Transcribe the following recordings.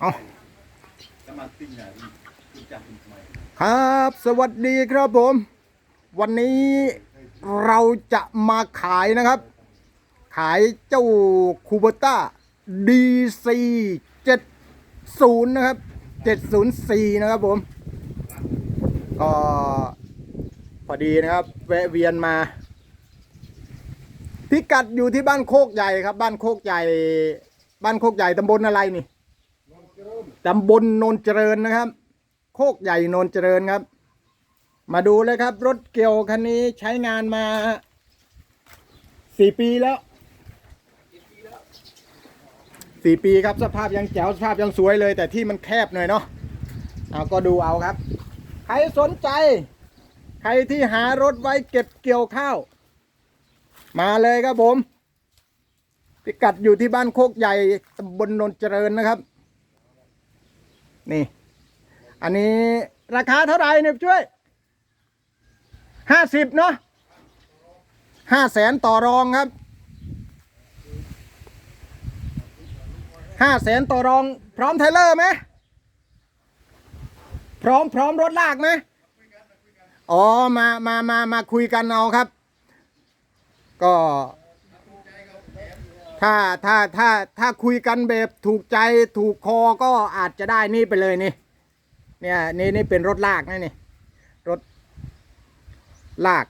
เอาจะมาติ้งไหนรู้จักคุณทำไมครับสวัสดีครับผม วันนี้เราจะมาขายนะครับ ขายเจ้าคูเบต้า DC 70นะครับ704นะครับผม ก็พอดีนะครับ แวะเวียนมาพิกัดอยู่ที่บ้านโคกใหญ่ครับ บ้านโคกใหญ่ บ้านโคกใหญ่ตำบลอะไรนี่ ตำบลโนนเจริญนะครับ โคกใหญ่โนนเจริญครับ มาดูเลยครับ รถเกี่ยวคันนี้ใช้งานมาสี่ปีแล้วสี่ปีครับสภาพยังแจ๋วสภาพยังสวยเลย แต่ที่มันแคบหน่อยเนาะเอาก็ดูเอาครับ ใครสนใจ ใครที่หารถไว้เก็บเกี่ยวข้าว มาเลยครับผม พิกัดอยู่ที่บ้านโคกใหญ่ตำบลนนเจริญนะครับ นี่ อันนี้ราคาเท่าไหร่เนี่ยช่วยห้าสิบเนาะห้าแสนต่อรองครับห้าแสนต่อรอง พร้อมเทเลอร์ไหมพร้อมพร้อมรถลากไหมอ๋อมามามามาคุยกันเอาครับ ก็ ถ้าถ้าถ้าถ้าคุยกันแบบถูกใจถูกคอก็อาจจะได้นี่ไปเลยนี่ เนี่ยนี่นี่เป็นรถลากนะนี่รถลาก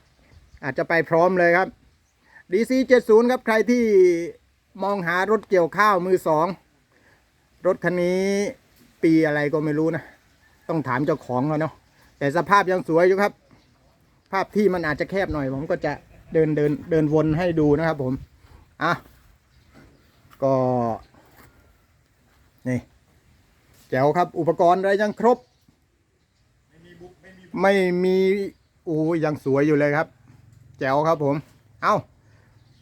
อาจจะไปพร้อมเลยครับ DC 70 ครับใครที่มองหารถเกี่ยวข้าวมือสองรถคันนี้ปีอะไรก็ไม่รู้นะ ต้องถามเจ้าของเขาเนาะแต่สภาพยังสวยอยู่ครับ ภาพที่มันอาจจะแคบหน่อย ผมก็จะเดินเดินเดินวนให้ดูนะครับผม อะ ก็นี่แจ๋วครับ อุปกรณ์อะไรยังครบ ไม่มีโอ้ยังสวยอยู่เลยครับ แจ๋วครับผม เอา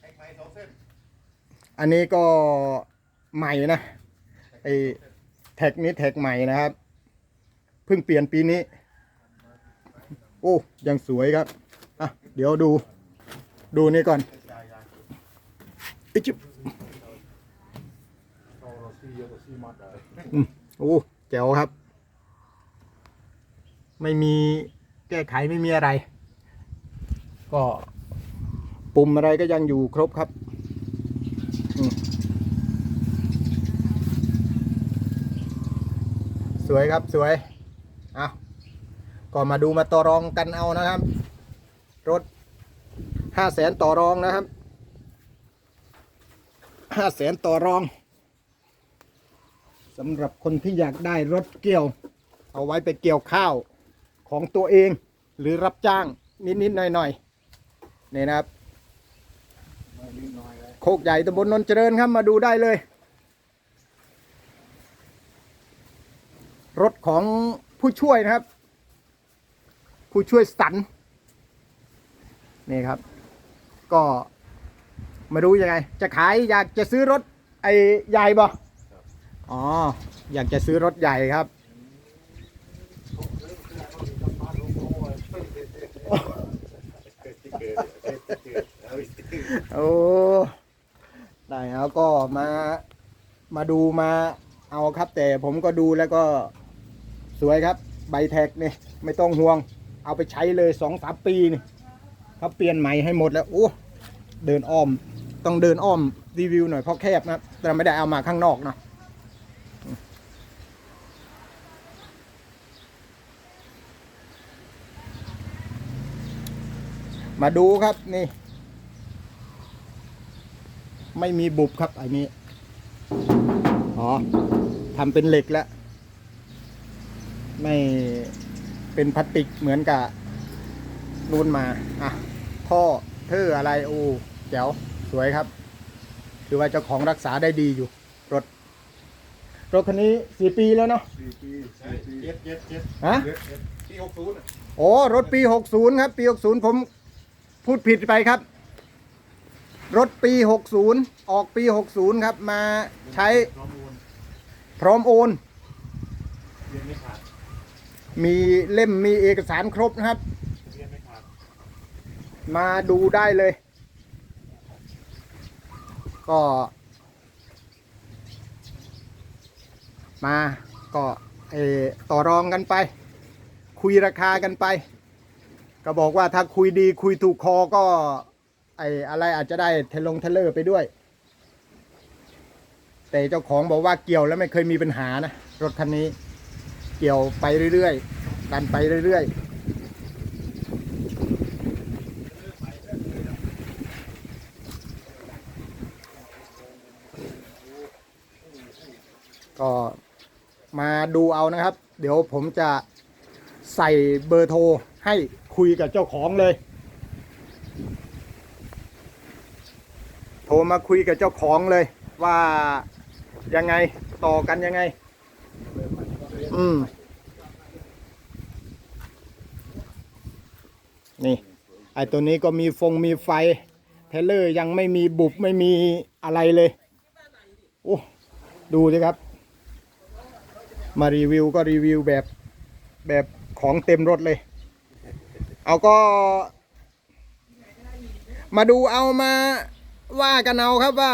ไอ้ไม้สองเส้นอันนี้ก็ใหม่นะไอแท็กนี้แท็กใหม่นะครับ เพิ่งเปลี่ยนปีนี้ โอ้ยังสวยครับอะเดี๋ยวดู ดูนี่ก่อนอิจิบ โซโรซี มดเลยโอ้แจ๋วครับ ไม่มีแก้ไขไม่มีอะไร ก็ปุ่มอะไรก็ยังอยู่ครบครับสวยครับสวยเอาก็มาดูมาต่อรองกันเอานะครับ รถห้าแสนต่อรองนะครับห้าแสนต่อรอง สำหรับคนที่อยากได้รถเกี่ยว เอาไว้ไปเกี่ยวข้าวของตัวเอง หรือรับจ้างนิดๆหน่อยๆนี่นะครับโคกใหญ่ตำบลนนเจริญครับมาดูได้เลย รถของผู้ช่วยนะครับ ผู้ช่วยสันนี่ครับ ก็ไม่รู้ยังไง จะขายอยากจะซื้อรถไอ้ใหญ่บ่ อ๋อ อยากจะซื้อรถใหญ่ครับ โอ้ได้แล้วก็มามาดูมาเอาครับ แต่ผมก็ดูแล้วก็สวยครับ ใบแท็กนี่ไม่ต้องห่วง เอาไปใช้เลยสองสามปีนี่เขาเปลี่ยนใหม่ให้หมดแล้วโอ้เดินอ้อม ต้องเดินอ้อมรีวิวหน่อยเพราะแคบนะแต่ไม่ได้เอามาข้างนอกนะ มาดูครับนี่ ไม่มีบุบครับอันนี้ อ๋อทำเป็นเหล็กแล้ว ไม่เป็นพลาสติกเหมือนกับรุ่นมา อะ ท่อเทออะไรโอ้แจ๋วสวยครับ คือว่าเจ้าของรักษาได้ดีอยู่ รถ รถคันนี้สี่ปีแล้วเนาะสี่ปีสี่ปีเจ็ดเจ็ดเจ็ดฮะเจ็ดเจ็ดปีหกศูนย์โอ้รถปี60ครับ ปี60ผม พูดผิดไปครับ รถปี 60 ออกปี 60 ครับ มาใช้น้องมูลพร้อมโอน มีเล่มมีเอกสารครบนะครับ มาดมาดูได้เลย ก็ มาก็เออต่อรองกันไป คุยราคากันไป ก็บอกว่าถ้าคุยดีคุยถูกคอก็ไออะไรอาจจะได้เทลงเทเลอร์ไปด้วย แต่เจ้าของบอกว่าเกี่ยวแล้วไม่เคยมีปัญหานะ รถคันนี้ เกี่ยวไปเรื่อยๆดันไปเรื่อยๆก็มาดูเอานะครับ เดี๋ยวผมจะใส่เบอร์โทรให้ คุยกับเจ้าของเลย โทรมาคุยกับเจ้าของเลย ว่ายังไงต่อกันยังไง อืม นี่ ไอตัวนี้ก็มีฟงมีไฟ เทเลอร์ยังไม่มีบุบไม่มีอะไรเลย โอ้ดูสิครับ มารีวิวก็รีวิวแบบแบบของเต็มรถเลย เอาก็ มาดูเอามาว่ากันเอาครับว่า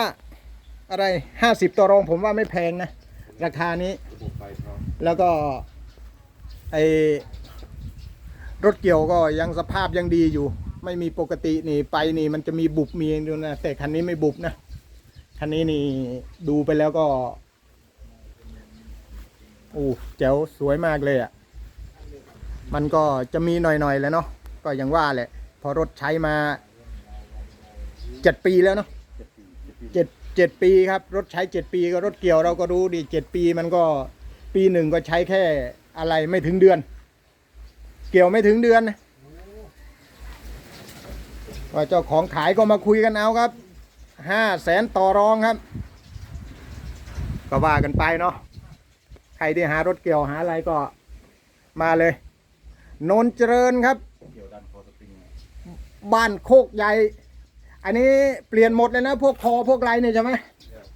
อะไรห้าสิบตัวรองผมว่าไม่แพงนะ ราคานี้ แล้วก็ไอรถเกี่ยวก็ยังสภาพยังดีอยู่ ไม่มีปกตินี่ไปนี่ มันจะมีบุบมีดูนะแต่คันนี้ไม่บุบนะคันนี้นี่ดูไปแล้วก็โอ้แจ๋วสวยมากเลยอะ่ะ มันก็จะมีหน่อยๆแล้วเนาะ ก็อย่างว่าแหละ พอรถใช้มาเจ็ดปีแล้วเนาะเจ็ดปีเจ็ดปีเจ็ดเจ็ดปีครับ รถใช้เจ็ดปีก็รถเกี่ยวเราก็รู้ดีเจ็ดปีมันก็ปีหนึ่งก็ใช้แค่อะไรไม่ถึงเดือน เกี่ยวไม่ถึงเดือนนะว่าเจ้าของขายก็มาคุยกันเอาครับห้าแสนต่อรองครับ ก็ว่ากันไปเนาะใครที่หารถเกี่ยวหาอะไรก็มาเลย โนนเจริญครับ เกี่ยวดันคอสปริงบ้านโคกใหญ่ อันนี้เปลี่ยนหมดเลยนะ พวกคอพวกไรเนี่ยใช่ไหม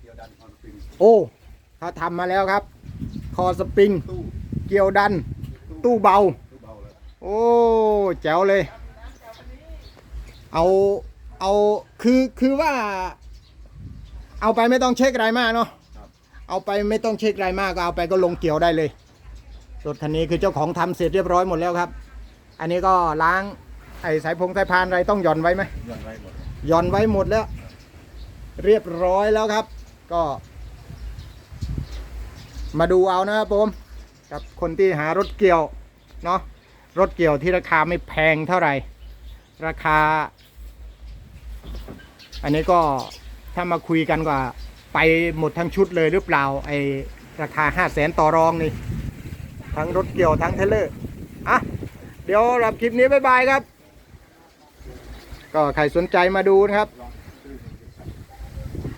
เกี่ยวดันคอสปริงโอ้เขาทำมาแล้วครับ คอสปริง ตู้เกี่ยวดัน ตู้เบา ตู้เบาเลยโอ้แจ๋วเลย เอาเอาคือคือว่า เอาไปไม่ต้องเช็คอะไรมากเนาะครับเอาไปไม่ต้องเช็คอะไรมากก็เอาไปก็ลงเกี่ยวได้เลยรถคันนี้คือเจ้าของทำเสร็จเรียบร้อยหมดแล้วครับ อันนี้ก็ล้างไอ้สายพงสายพานอะไรต้องหย่อนไว้ไหมย้อนไว้หมดหย่อนไว้หมดแล้ว เรียบร้อยแล้วครับ ก็ มาดูเอานะครับผมกับคนที่หารถเกี่ยวเนาะรถเกี่ยวที่ราคาไม่แพงเท่าไหร่ ราคา อันนี้ก็ถ้ามาคุยกันก็ไปหมดทั้งชุดเลยหรือเปล่าไอราคาห้าแสนต่อรองนี่ ทั้งรถเกี่ยวทั้งเทรลเลอร์อะ เดี๋ยวรับคลิปนี้บ๊ายบายครับ ก็ใครสนใจมาดูนะครับ